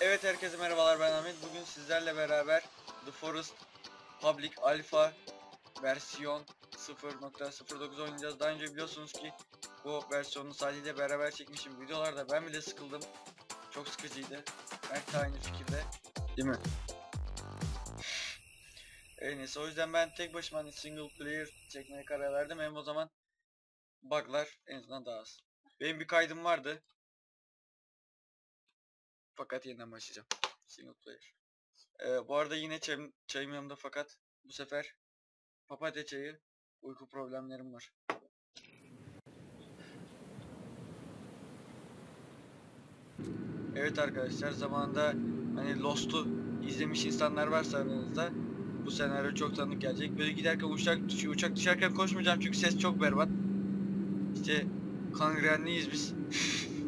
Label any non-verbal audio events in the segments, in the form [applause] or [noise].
Evet herkese merhabalar ben Ahmet. Bugün sizlerle beraber The Forest Public Alpha versiyon 0.09 oynayacağız. Daha önce biliyorsunuz ki bu versiyonu Salih ile beraber çekmişim. Videolarda ben bile sıkıldım. Çok sıkıcıydı. De aynı fikirde. Değil mi? En neyse o yüzden ben tek başıma hani single player çekmeye karar verdim. Hem o zaman buglar en azından daha az. Benim bir kaydım vardı. Fakat yeniden başlayacağım. Single player. Ee, bu arada yine çayım, çayım yanımda fakat bu sefer papatya çayı uyku problemlerim var. Evet arkadaşlar zamanında hani Lost'u izlemiş insanlar varsa aranızda bu senaryo çok tanıdık gelecek. Böyle giderken uçak düşüyor. Uçak düşerken koşmayacağım çünkü ses çok berbat. İşte kangrenliyiz biz.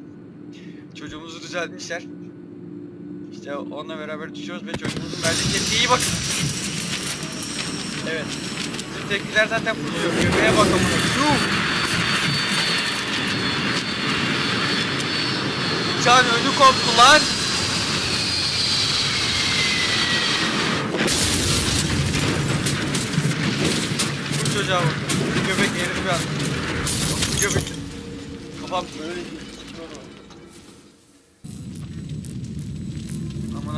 [laughs] Çocuğumuzu düzeltmişler. İşte onunla beraber düşüyoruz ve çocuğumuzun verdiği tepkiye iyi bakın. Evet. Bizim tepkiler zaten fırlıyor. Göbeğe bak amına. Yuh! Uçağın önü koptu lan. Bu çocuğa bak. Göbek an. Bu göbek. Kafam böyle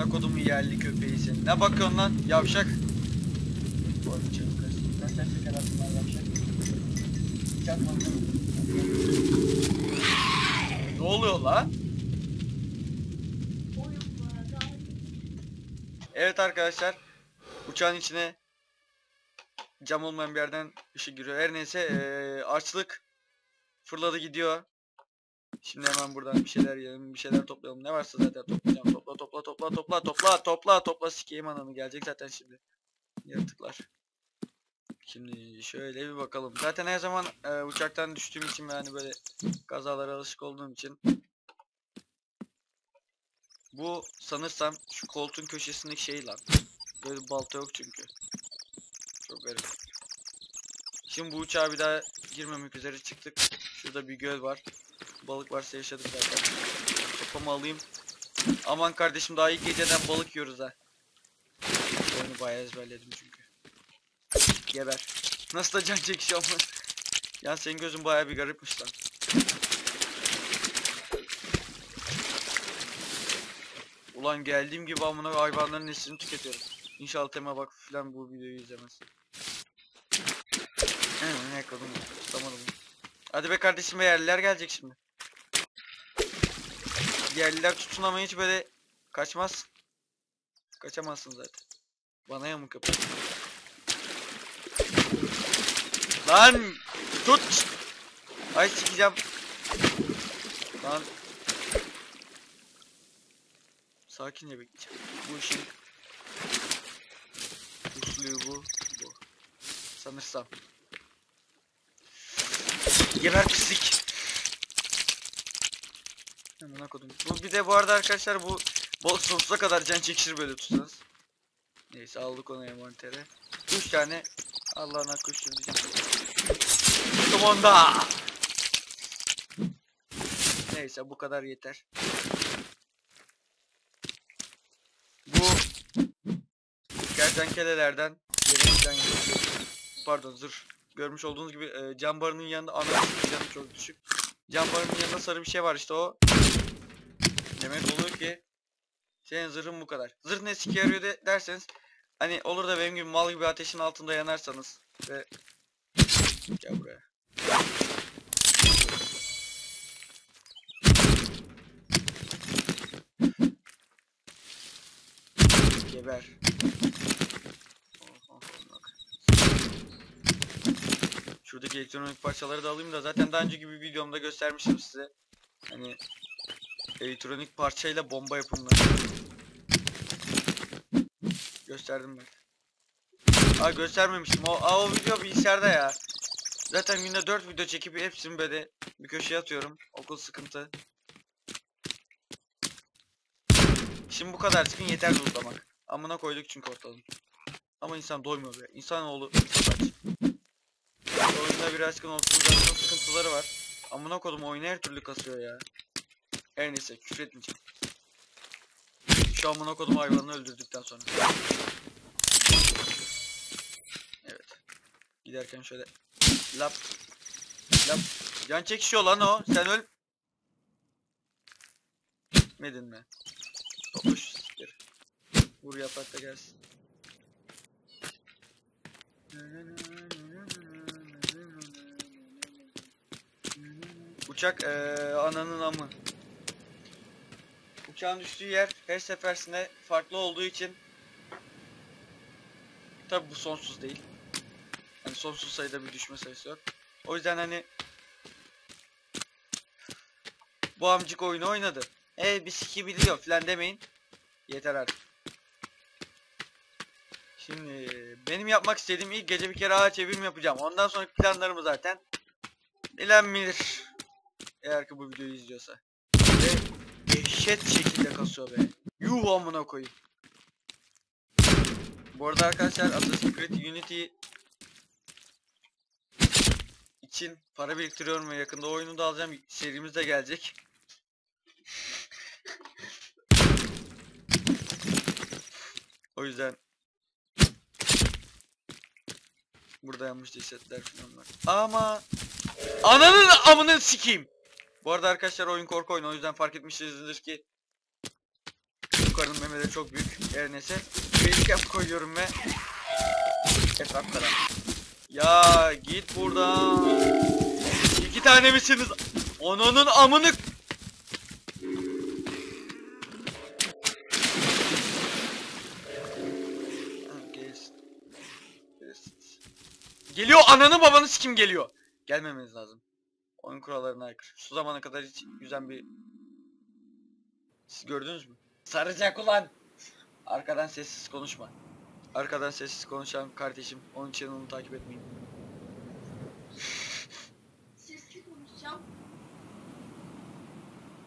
Amına kodumun yerli köpeği senin. Ne bakıyorsun lan yavşak? Ne oluyor lan? Evet arkadaşlar. Uçağın içine cam olmayan bir yerden ışık giriyor. Her neyse eee, açlık fırladı gidiyor. Şimdi hemen buradan bir şeyler yiyelim, bir şeyler toplayalım. Ne varsa zaten toplayacağım. Topla topla topla topla topla topla topla sikeyim ananı gelecek zaten şimdi. Yaratıklar. Şimdi şöyle bir bakalım. Zaten her zaman e, uçaktan düştüğüm için ve hani böyle kazalara alışık olduğum için bu sanırsam şu koltuğun köşesindeki şey lan. Böyle balta yok çünkü. Çok garip. Şimdi bu uçağa bir daha girmemek üzere çıktık. Şurada bir göl var. Balık varsa yaşadık zaten. Sopamı alayım. Aman kardeşim daha ilk geceden balık yiyoruz ha. Oyunu bayağı ezberledim çünkü. Geber. Nasıl da can çekişiyor ama. Ya senin gözün bayağı bir garipmiş lan. Ulan geldiğim gibi amına hayvanların neslini tüketiyorum. İnşallah tema bak filan bu videoyu izlemez. Ne kadın tutamadım. Hadi be kardeşim be yerliler gelecek şimdi. Yerliler tutun ama hiç böyle kaçmaz. Kaçamazsın zaten. Bana yamuk yapıyor. Lan tut. Ay sikeceğim. Lan. Sakince bekleyeceğim. Bu işin usulü bu. Bu. Sanırsam. Geber pislik. Amına kodum. Bu bir de bu arada arkadaşlar bu balık sonsuza kadar can çekişir böyle tutsanız. Neyse aldık onu envantere. 3 tane Allah'ın hakkı üçtür diyeceğim. Tuttum onda. Neyse bu kadar yeter. Bu kertenkelelerden yerimizden. Pardon zırh. Görmüş olduğunuz gibi e, cam barının yanında ana canı çok düşük. Cam barının yanında sarı bir şey var işte o. Demek oluyor ki senin zırhın bu kadar. Zırh ne sike yarıyor de, derseniz hani olur da benim gibi mal gibi ateşin altında yanarsanız ve gel buraya. Geber. Şuradaki elektronik parçaları da alayım da zaten daha önceki bir videomda göstermiştim size. Hani elektronik parçayla bomba yapımları. Gösterdim ben. Aa göstermemiştim. O, aa, o video bilgisayarda ya. Zaten günde 4 video çekip hepsini böyle bir köşeye atıyorum. Okul sıkıntı. Şimdi bu kadar çıkın yeter lootlamak. Amına koyduk çünkü ortalığın. Ama insan doymuyor be. İnsanoğlu çok aç. Oyunda birazcık optimizasyon sıkıntıları var. Amına kodum oyunu her türlü kasıyor ya. Her neyse küfür etmeyeceğim. Şu amına kodum hayvanını öldürdükten sonra. Evet. Giderken şöyle lap lap yan çekişiyor lan o. Sen öl. Gitmedin mi? Topuş siktir. Vur yaprak da gelsin. Uçak eee ananın amı. Uçağın düştüğü yer her sefersinde farklı olduğu için Tabi bu sonsuz değil. Yani sonsuz sayıda bir düşme sayısı yok. O yüzden hani bu amcık oyunu oynadı. E bir siki biliyor falan demeyin. Yeter artık. Şimdi benim yapmak istediğim ilk gece bir kere ağaç evim yapacağım. Ondan sonraki planlarımı zaten bilen bilir. Eğer ki bu videoyu izliyorsa. Dehşet şekilde kasıyor be. Yuh amına koyayım. Bu arada arkadaşlar Assassin's Creed Unity için para biriktiriyorum ve yakında oyunu da alacağım. Serimiz de gelecek. o yüzden Burada yanmış cesetler falan var. Ama ananın amını sikeyim. Bu arada arkadaşlar oyun korku oyunu o yüzden fark etmişsinizdir ki bu karının memeleri çok büyük. Her neyse. Facecam koyuyorum ve etraf karan. Ya git buradan. İki tane misiniz? Onunun amını. Geliyor ananı babanı kim geliyor? Gelmemeniz lazım. Oyun kurallarına aykırı. Şu zamana kadar hiç yüzen bir... Siz gördünüz mü? Saracak ulan! Arkadan sessiz konuşma. Arkadan sessiz konuşan kardeşim. Onun için onu takip etmeyin. Sesli konuşacağım.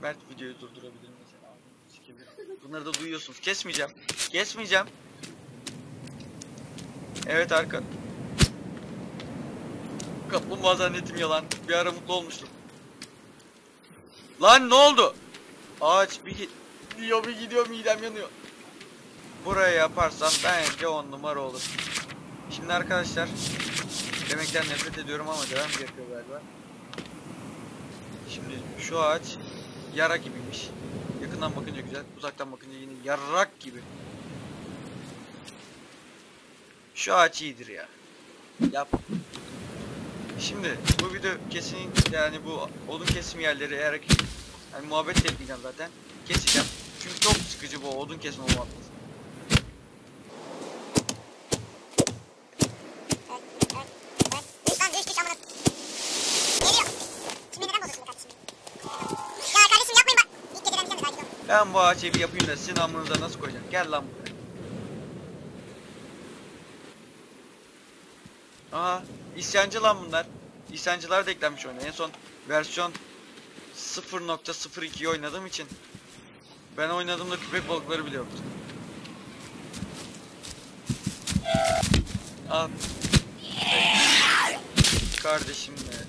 Mert videoyu durdurabilir mesela. Bunları da duyuyorsunuz. Kesmeyeceğim. Kesmeyeceğim. Evet arka. Kaplumbağa zannettim yalan. Bir ara mutlu olmuştum. Lan ne oldu? Ağaç bir git. Diyor bir gidiyor midem yanıyor. Buraya yaparsam bence on numara olur. Şimdi arkadaşlar demekten nefret ediyorum ama devam gerekiyor galiba. Şimdi şu ağaç yara gibiymiş. Yakından bakınca güzel, uzaktan bakınca yine yarrak gibi. Şu ağaç iyidir ya. Yap. Şimdi bu video kesin yani bu odun kesim yerleri eğer yani muhabbet de etmeyeceğim zaten. Keseceğim. Çünkü çok sıkıcı bu odun kesme muhabbeti. Bir. Ben bu ağaç evi yapayım da sizin amınıza nasıl koyacağım? Gel lan buraya. Aha isyancı lan bunlar. İsyancılar da eklenmiş oyuna. En son versiyon 0.02'yi oynadığım için ben oynadığımda köpek balıkları bile yoktu. Ah. Kardeşim be.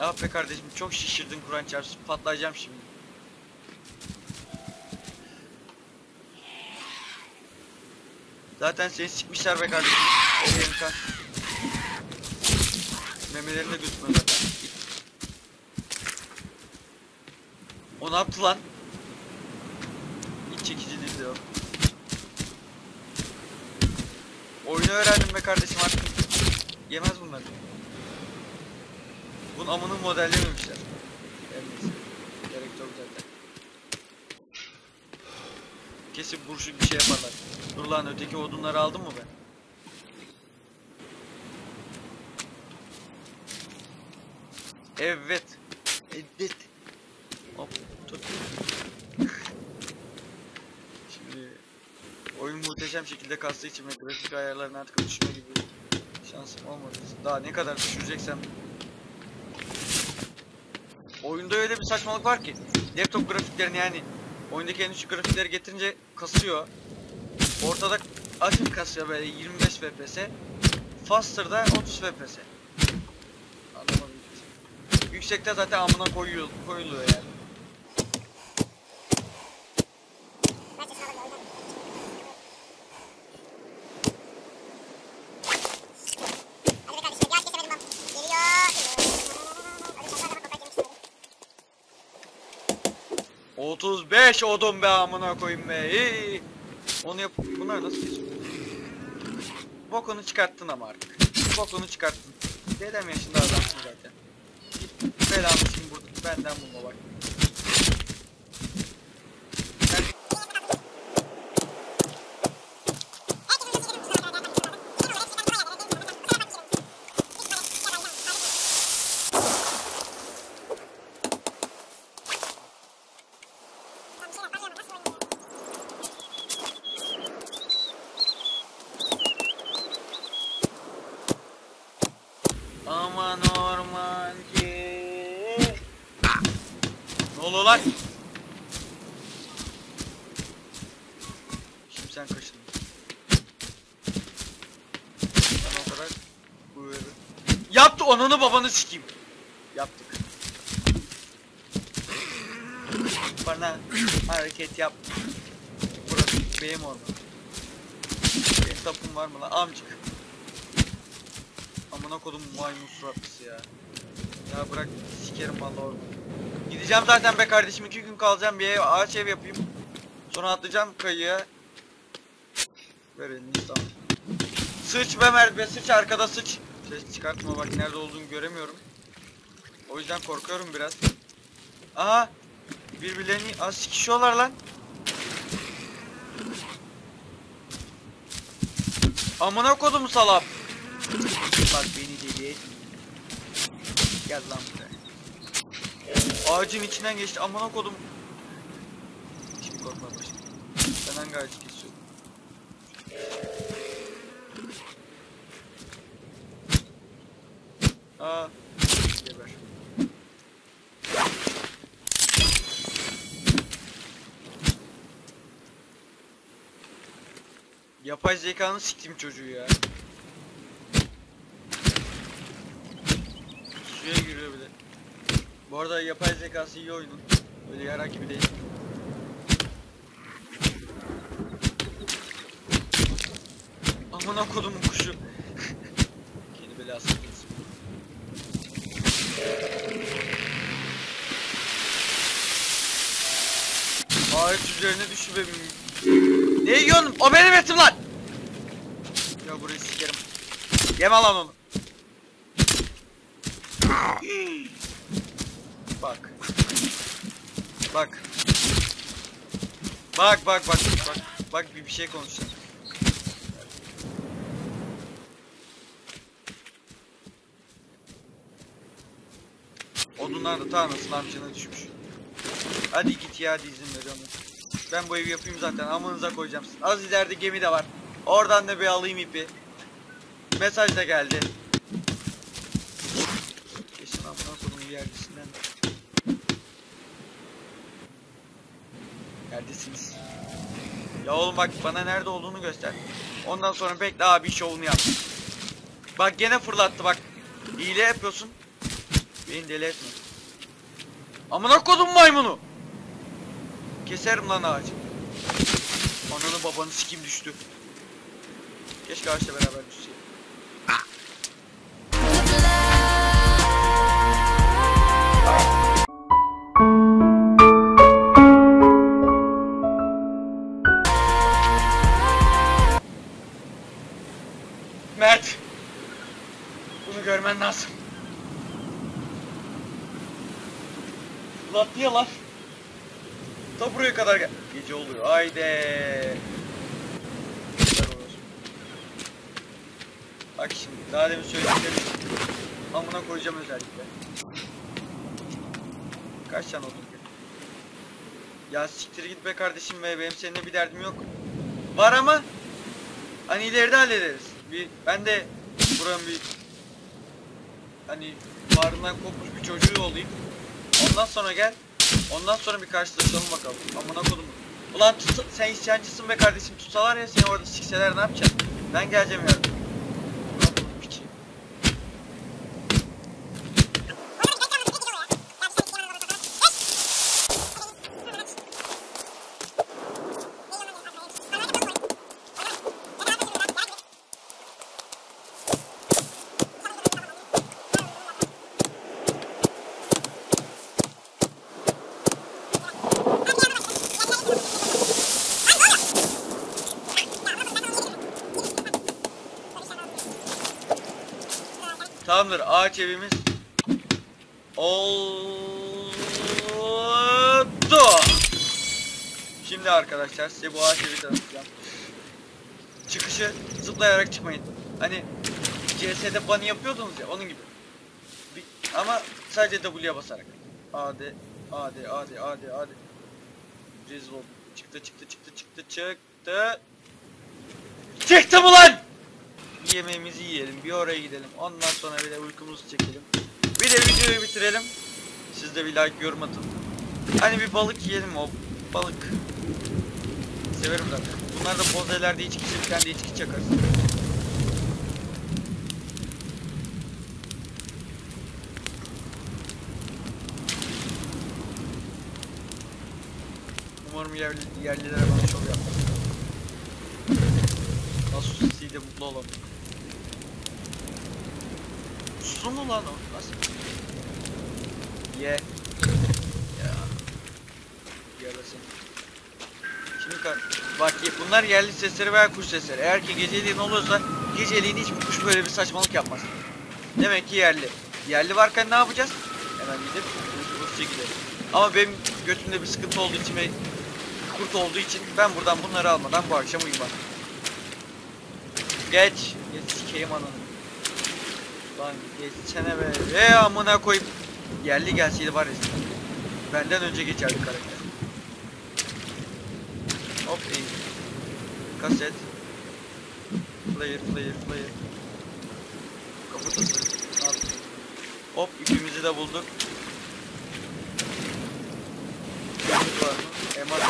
Ah be kardeşim çok şişirdin Kur'an çarpsın patlayacağım şimdi. Zaten seni sikmişler be kardeşim. Kan. Memelerin de gözükmüyor zaten. O ne yaptı lan? Hiç çekici değildi o. Oyunu öğrendim be kardeşim artık. Yemez bunlar. Bunun amını modellememişler. Neyse. Gerek yok zaten. Kesin burşuk bir şey yaparlar. Dur lan öteki odunları aldın mı ben? Evet. Evet. Hop tut. Şimdi oyun muhteşem şekilde kastığı için ve grafik ayarlarını artık düşürme gibi şansım olmadı. Daha ne kadar düşüreceksem Oyunda öyle bir saçmalık var ki laptop grafiklerini yani oyundaki en düşük grafikleri getirince kasıyor. Ortada açık kasıyor böyle 25 FPS. Faster'da 30 FPS yüksekte zaten amına koyuyor, koyuluyor yani. Otuz beş odun be amına koyayım be. Hii. Onu yap. Bunlar nasıl geçiyor? Bokunu çıkarttın ama artık. Bokunu çıkarttın. Dedem yaşında adamsın zaten. Belamı şimdi burada benden bulma bak. Aman ormancı. Lan? Şimdi sen kaşındın. Ben o kadar buyur. Yaptı onunu babanı sikeyim. Yaptık. Bana hareket yap. Burası benim orman. Benim tapum var mı lan amcık? Amına kodum maymun suratlısı ya. Ya bırak sikerim vallahi orada. Gideceğim zaten be kardeşim iki gün kalacağım bir ağaç ev yapayım. Sonra atlayacağım kayıya. Ver elini tamam. Sıç be Mert be sıç arkada sıç. Ses çıkartma bak nerede olduğunu göremiyorum. O yüzden korkuyorum biraz. Aha. Birbirlerini az sikişiyorlar lan. Amına kodum salap. Bak beni deli etme. Gel lan. Ağacın içinden geçti amına kodum. Şimdi korkmaya başladım. Ben hangi ağacı kesiyorum? Aa. Geber. Yapay zekanın siktim çocuğu ya. Suya giriyor bile. Bu arada yapay zekası iyi oyunun. Öyle yarak gibi değil. Amına kodumun kuşu. Kendi belası kesin. Ağaç üzerine düştü be. Ne yiyorsun? O benim etim lan. Ya burayı sikerim. Yeme lan onu. Bak. Bak. Bak bak bak bak. Bak bir, bir şey konuşacağım. Odunlar da ta nasıl amcana düşmüş. Hadi git ya hadi izin ver onu. Ben bu evi yapayım zaten amınıza koyacağım. Az ileride gemi de var. Oradan da bir alayım ipi. Mesaj da geldi. Kesin amına koyduğum yerdesinden. Neredesiniz? Ya oğlum bak bana nerede olduğunu göster. Ondan sonra bekle abi şovunu yap. Bak gene fırlattı bak. Hile yapıyorsun. Beni deli etme. Amına kodum maymunu. Keserim lan ağacı. Ananı babanı sikim düştü. Keşke ağaçla beraber düşseydim. Ya siktir git be kardeşim be benim seninle bir derdim yok. Var ama hani ileride hallederiz. Bir ben de buranın bir hani varından kopmuş bir çocuğu olayım. Ondan sonra gel. Ondan sonra bir karşılaşalım bakalım. Amına kodum. Ulan tut, sen isyancısın be kardeşim. Tutsalar ya seni orada sikseler ne yapacaksın? Ben geleceğim yardım. Tamamdır ağaç evimiz oldu. Şimdi arkadaşlar size bu ağaç evi tanıtacağım. Çıkışı zıplayarak çıkmayın. Hani CS'de bunny yapıyordunuz ya onun gibi. Bir- ama sadece W'ye basarak. AD, AD, AD, AD, AD. Rezil oldum. Çıktı, çıktı, çıktı, çıktı, çıktı. Çıktı mı lan? Yemeğimizi yiyelim, bir oraya gidelim. Ondan sonra bir de uykumuzu çekelim. Bir de videoyu bitirelim. Siz de bir like, yorum atın. Hani bir balık yiyelim o balık. Severim zaten. Bunlar da bozelerde içki içirken de içki çakarız. Umarım yerli, yerlilere bana şov yapmaz. İle mutlu olalım. Su mu lan o? Nasıl? Ye. Ya. Yarasın. Şimdi bak bunlar yerli sesleri veya kuş sesleri. Eğer ki geceliğin olursa geceliğin hiçbir kuş böyle bir saçmalık yapmaz. Demek ki yerli. Yerli varken ne yapacağız? Hemen gidip kuş gidelim. Ama benim götümde bir sıkıntı olduğu için kurt olduğu için ben buradan bunları almadan bu akşam uyumam. Geç. Geç sikeyim ananı. Lan geçsene be. Ve amına koyup yerli gelseydi var ya. Benden önce geçerdi karakter. Hop iyi. Kaset. Player player player. Kafatası. Al. Hop ipimizi de bulduk. Tabii.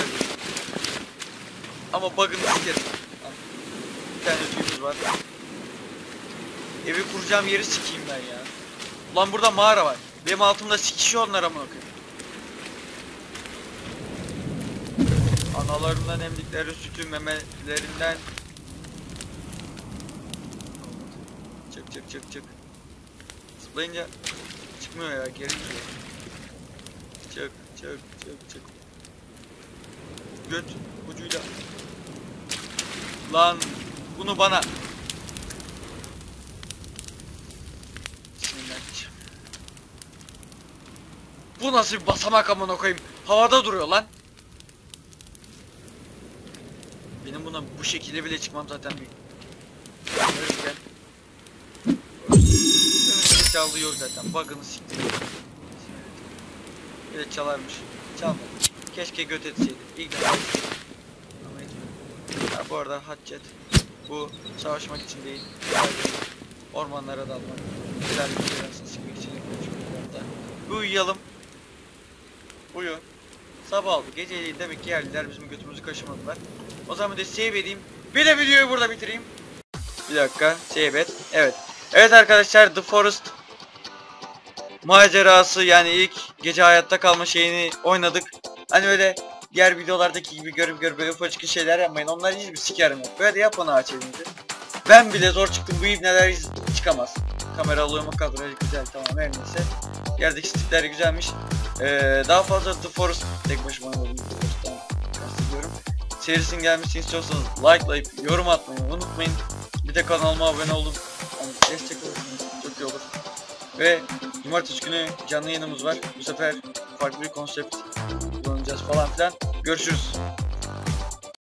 Ama bug'ını sikerim. Bir tane tüyümüz var. Evi kuracağım yeri sikeyim ben ya. Ulan burada mağara var. Benim altımda sikişiyor onlar amına koyayım. Analarından emdikleri sütü memelerinden Çık çık çık çık Zıplayınca çıkmıyor ya geri gidiyor Çık çık çık çık Göt ucuyla Lan bunu bana. Bu nasıl bir basamak amına koyayım? Havada duruyor lan. Benim buna bu şekilde bile çıkmam zaten bir Görürken. Çalıyor zaten. Bug'ını siktir de çalarmış. Çalmadı. Keşke göt etseydi İlk defa. Bu arada Hatchet Bu savaşmak için değil Ormanlara dalmak Helal bir şey arasını için. Bir uyuyalım Uyu Sabah oldu. Geceliğin demek ki yerliler bizim götümüzü kaşımadılar. O zaman de save edeyim. Bir de videoyu burada bitireyim. Bir dakika. Save et. Evet. Evet arkadaşlar The Forest macerası yani ilk gece hayatta kalma şeyini oynadık. Hani böyle diğer videolardaki gibi görüp görüp böyle ufacık şeyler yapmayın. Onlar hiçbir sikerim yok. Böyle yapın ağaç evinizi. Ben bile zor çıktım. Bu ibneler hiç çıkamaz. Kamera alıyorum kadrajı güzel tamam her neyse. Yerdeki stikler güzelmiş. Ee, daha fazla The Forest tek başıma oynadım. The Forest'tan kastediyorum. İstiyorsanız likelayıp yorum atmayı unutmayın. Bir de kanalıma abone olun. Yani destek olursanız çok iyi olur. Ve cumartesi günü canlı yayınımız var. Bu sefer farklı bir konsept kullanacağız falan filan. Görüşürüz.